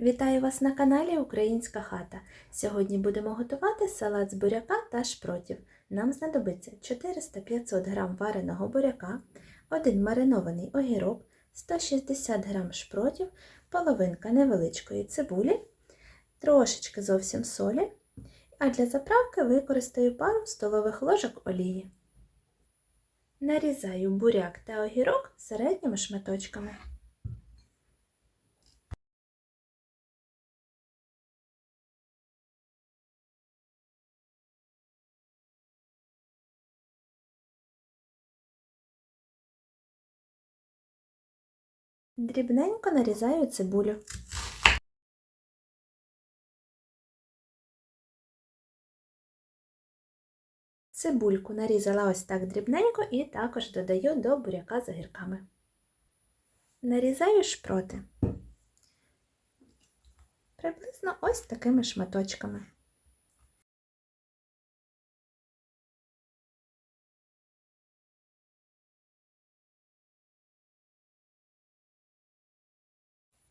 Вітаю вас на каналі Українська хата. Сьогодні будемо готувати салат з буряка та шпротів. Нам знадобиться 400-500 г вареного буряка, один маринований огірок, 160 г шпротів, половинка невеличкої цибулі, трошечки зовсім солі, а для заправки використаю пару столових ложок олії. Нарізаю буряк та огірок середніми шматочками. Дрібненько нарізаю цибулю. Цибульку нарізала ось так дрібненько і також додаю до буряка з огірками. Нарізаю шпроти. Приблизно ось такими шматочками.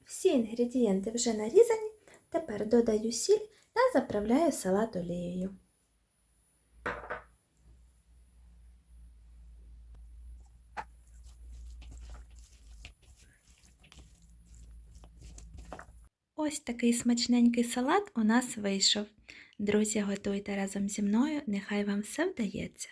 Всі інгредієнти вже нарізані, тепер додаю сіль та заправляю салат олією. Ось такий смачненький салат у нас вийшов. Друзі, готуйте разом зі мною, нехай вам все вдається.